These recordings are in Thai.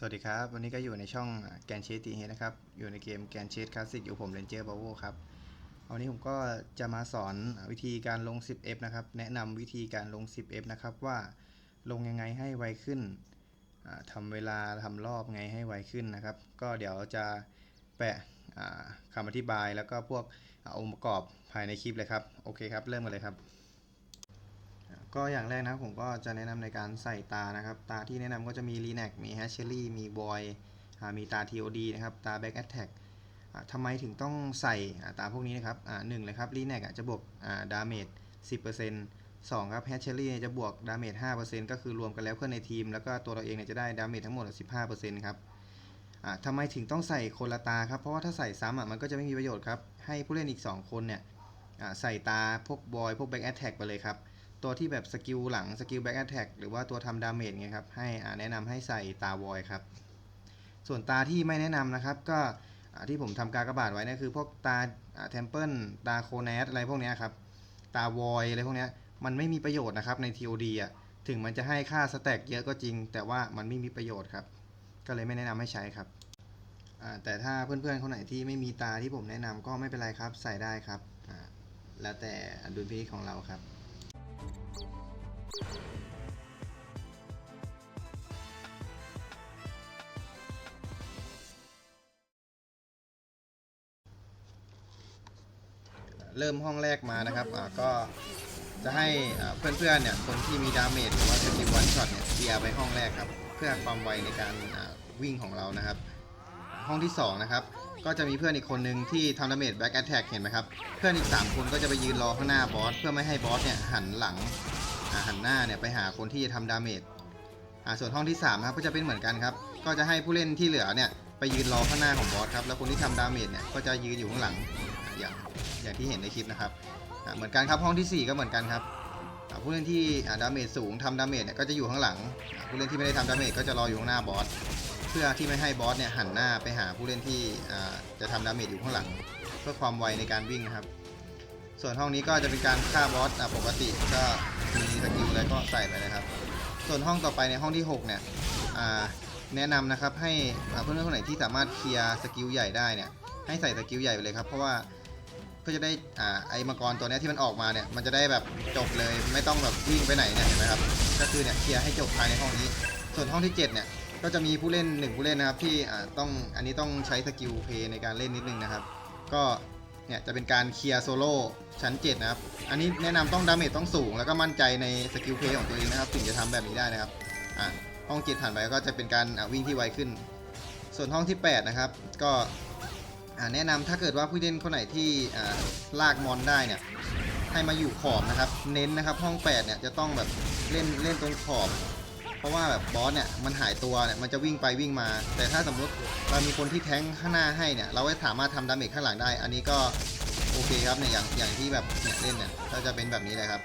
สวัสดีครับ วันนี้ก็อยู่ในช่องแกนเชสตีเฮนะครับ อยู่ในเกมแกนเชสคลาสสิกอยู่ผมเรนเจอร์บาวครับวันนี้ผมก็จะมาสอนวิธีการลง 10F นะครับ แนะนำวิธีการลง 10F นะครับว่าลงยังไงให้ไวขึ้นทำเวลาทำรอบไงให้ไวขึ้นนะครับ ก็เดี๋ยวจะแปะคำอธิบายแล้วก็พวกองค์ประกอบภายในคลิปเลยครับ โอเคครับ เริ่มกันเลยครับ ก็อย่างแรกนะครับผมก็จะแนะนำในการใส่ตานะครับ ตาที่แนะนำก็จะมี l i n a c มี h a s h e r y มี Boy อ่ามีตา TOD นะครับ ตา Back Attack อ่าทำไมถึงต้องใส่ตาพวกนี้นะครับหนึ่งเลยครับ l i n a c จะบวกอ่า damage 10%สองครับ h a s h e r y จะบวก damage 5%ก็คือรวมกันแล้วเพื่อนในทีม แล้วก็ตัวเราเองเนี่ยจะได้ damage ทั้งหมด 15%ครับอ่าทำไมถึงต้องใส่คนละตาครับ เพราะว่าถ้าใส่ซ้ำอะมันก็จะไม่มีประโยชน์ครับ ให้ผู้เล่นอีก 2 คนเนี่ยใส่ตาพวก Boy พวก Back Attack ไปเลยครับ ตัวที่แบบสกิลหลังสกิลแบ็กแอ t แทกหรือว่าตัวทำดาเมจเงี้ยครับให้แนะนำให้ใส่ตาวอยครับ ส่วนตาที่ไม่แนะนำนะครับ ก็ที่ผมทำการกระบาทไว้นะคือพวกตาเทมเพิลตาโคเนสอะไรพวกนี้ครับ ตาวอยอะไรพวกนี้มันไม่มีประโยชน์นะครับใน TOD อะถึงมันจะให้ค่าสแต็กเยอะก็จริง แต่ว่ามันไม่มีประโยชน์ครับ ก็เลยไม่แนะนำให้ใช้ครับแต่ถ้าเพื่อนๆคนไหนที่ไม่มีตาที่ผมแนะนำก็ไม่เป็นไรครับใส่ได้ครับแล้วแต่ดุลพินิจของเราครับ เริ่มห้องแรกมานะครับก็จะให้เพื่อนๆเนี่ยคนที่มีดาเมจหรือว่าสกิลวันช็อตเนี่ยเคลียร์ไปห้องแรกครับ เพื่อความไวในการวิ่งของเรานะครับ ห้องที่2นะครับ ก็จะมีเพื่อนอีกคนนึงที่ทำดาเมจแบ็กแอ t แทกเห็นไหมครับ เพื่อนอีก 3 คนก็จะไปยืนรอข้างหน้าบอสเพื่อไม่ให้บอสเนี่ยหันหลังหันหน้าเนี่ยไปหาคนที่จะทำดาเมจส่วนห้องที่3ครับก็จะเป็นเหมือนกันครับ ก็จะให้ผู้เล่นที่เหลือเนี่ยไปยืนรอข้างหน้าของบอสครับ แล้วคนที่ทำดาเมจเนี่ยก็จะยืนอยู่ข้างหลังอย่างอย่างที่เห็นในคลิปนะครับ เหมือนกันครับห้องทีสี่4 ก็เหมือนกันครับผู้เล่นที่ดาเมจสูงทำดาเมจเนี่ยก็จะอยู่ข้างหลัง ผู้เล่นที่ไม่ได้ทำดาเมจก็จะรออยู่ข้างหน้าบอส เพื่อที่ไม่ให้บอสเนี่ยหันหน้าไปหาผู้เล่นที่จะทำดาเมจอยู่ข้างหลัง เพื่อความไวในการวิ่งนะครับ ส่วนห้องนี้ก็จะเป็นการฆ่าบอสปกติก็มีสกิลอะไรก็ใส่ไปเลยครับ ส่วนห้องต่อไปในห้องที่ 6 เนี่ยแนะนำนะครับให้เพื่อนๆคนไหนที่สามารถเคลียร์สกิลใหญ่ได้เนี่ยให้ใส่สกิลใหญ่ไปเลยครับเพราะว่าก็จะได้อ่าไอมังกรตัวนี้ที่มันออกมาเนี่ยมันจะได้แบบจบเลยไม่ต้องแบบวิ่งไปไหนเนี่ยเห็นไหมครับก็คือเนี่ยเคลียร์ให้จบภายในห้องนี้ ส่วนห้องที่ 7 เนี่ย ก็จะมีผู้เล่นหนึ่งผู้เล่นนะครับที่อ่าต้องอันนี้ต้องใช้สกิลเพย์ในการเล่นนิดนึงนะครับ ก็เนี่ยจะเป็นการเคลียร์โซโล่ชั้น 7 นะครับ อันนี้แนะนำต้องดาเมจต้องสูง แล้วก็มั่นใจในสกิลเพย์ของตัวเองนะครับถึงจะทำแบบนี้ได้นะครับอ่าห้องเจ็ดผ่านไปก็จะเป็นการวิ่งที่ไวขึ้น ส่วนห้องที่ 8 นะครับ ก็อ่าแนะนำถ้าเกิดว่าผู้เล่นคนไหนที่อ่าลากมอนได้เนี่ยให้มาอยู่ขอบนะครับ เน้นนะครับห้อง 8 เนี่ยจะต้องแบบเล่นเล่นตรงขอบ เพราะว่าแบบบอสเนี่ยมันหายตัวเนี่ยมันจะวิ่งไปวิ่งมา แต่ถ้าสมมุติเรามีคนที่แท้งข้างหน้าให้เนี่ยเราก็สามารถทำดาเมจข้างหลังได้ อันนี้ก็โอเคครับเนี่ยอย่างอย่างที่แบบเนี่ยเล่นเนี่ยก็จะเป็นแบบนี้เลยครับ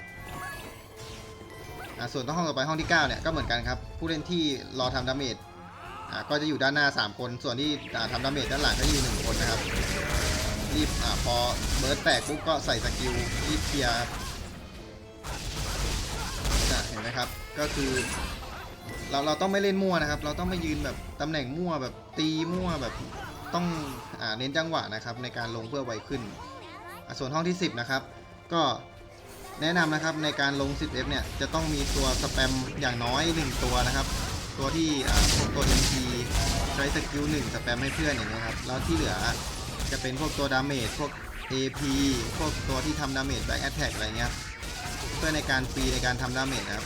อ่าส่วนห้องต่อไปห้องที่9เนี่ยก็เหมือนกันครับผู้เล่นที่รอทำดาเมจอ่าก็จะอยู่ด้านหน้า 3 คน ส่วนที่อ่าทำดาเมจด้านหลังก็อยู่หนึ่งคนนะครับรีบอ่าพอเบิร์ดแตกปุ๊บก็ใส่สกิลรีบเคลียร์ครับอะเห็นไหมครับก็คือ เราเราต้องไม่เล่นมั่วนะครับ เราต้องไม่ยืนแบบตำแหน่งมั่วแบบตีมั่วแบบต้องอเน้นจังหวะนะครับในการลงเพื่อไวขึ้น ส่วนห้องที่ 10 นะครับ ก็แนะนำนะครับในการลง 10F เนี่ยจะต้องมีตัวสแปมอย่างน้อย 1 ตัวนะครับ ตัวที่พวกตัว MP ใช้สกิล1สแปมให้เพื่อนอย่างนี้ครับแล้วที่เหลือจะเป็นพวกตัวดาเมจพวก AP พวกตัวที่ทำดาเมจแบ็กแอตแทกอะไรเงี้ยเพื่อในการฟรีในการทำดาเมจนะครับ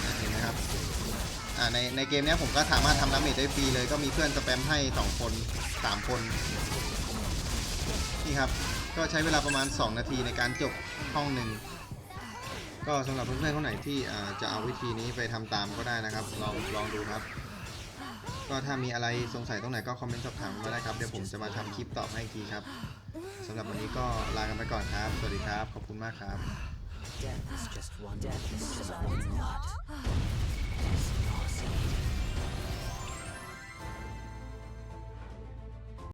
อ่าในในเกมนี้ผมก็สามารถทำดาเมจได้ฟรีเลยก็มีเพื่อนสแปมให้ 2 คน 3 คน นี่ครับ ก็ใช้เวลาประมาณ 2 นาทีในการจบห้องหนึ่ง ก็สำหรับเพื่อนๆคนไหนที่จะเอาวิธีนี้ไปทำตามก็ได้นะครับ ลองลองดูครับ ก็ถ้ามีอะไรสงสัยตรงไหนก็คอมเมนต์สอบถามมาได้ครับ เดี๋ยวผมจะมาทำคลิปตอบให้อีกทีครับสำหรับวันนี้ก็ลากันไปก่อนครับ สวัสดีครับ ขอบคุณมากครับ Death is just one. Death is just one thought. It's Exit.